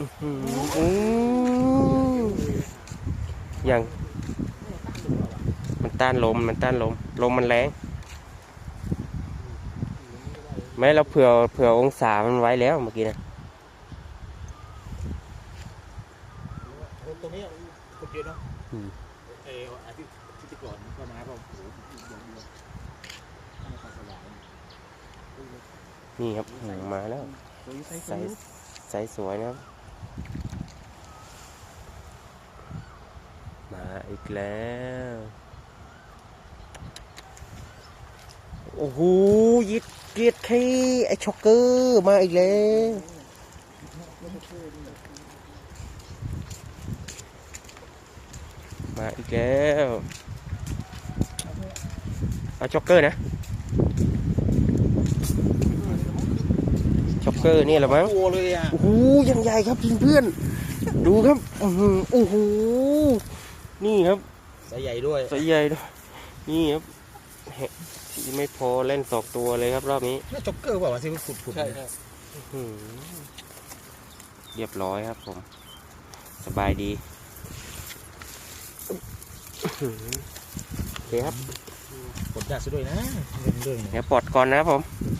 อื้อหืออู้อย่างมันต้านลมมันต้านลม ลมมันแรงไม่เราเผื่อเผื่อองศามันไว้แล้วเมื่อกี้นะตรงนี้คนเยอะเนาะเอออาทิตย์อาทิตย์ก่อนก็มาก็โอ้โหเยอะเยอะให้ความสว่างนี่ครับหางมาแล้วใสใสสวยนะครับ มา อีกแล้ว โอ้โหยิดเกียดขี้ไอช็อกเกอร์มาอีกแล้วมาอีกแล้วเอาช็อกเกอร์นะช็อกเกอร์นี่แหละมั้งตัวเลยอะโอ้โหยังใหญ่ครับเพื่อนๆดูครับอื้อหือโอ้โห นี่ครับสายใหญ่ด้วยสายใหญ่ด้วย นี่ครับเห็นที่ไม่พอเล่นสองตัวเลยครับรอบนี้น่าจ็อกเกอร์เปล่าวะที่มันขุดๆใช่เนี่ยใช่อื้อหือเรียบร้อยครับผม สบายดีอื้อหือโอเคครับ กดยากซะด้วยนะเล่นด้วยเนี่ยเดี๋ยวปลดก่อนนะครับผมเ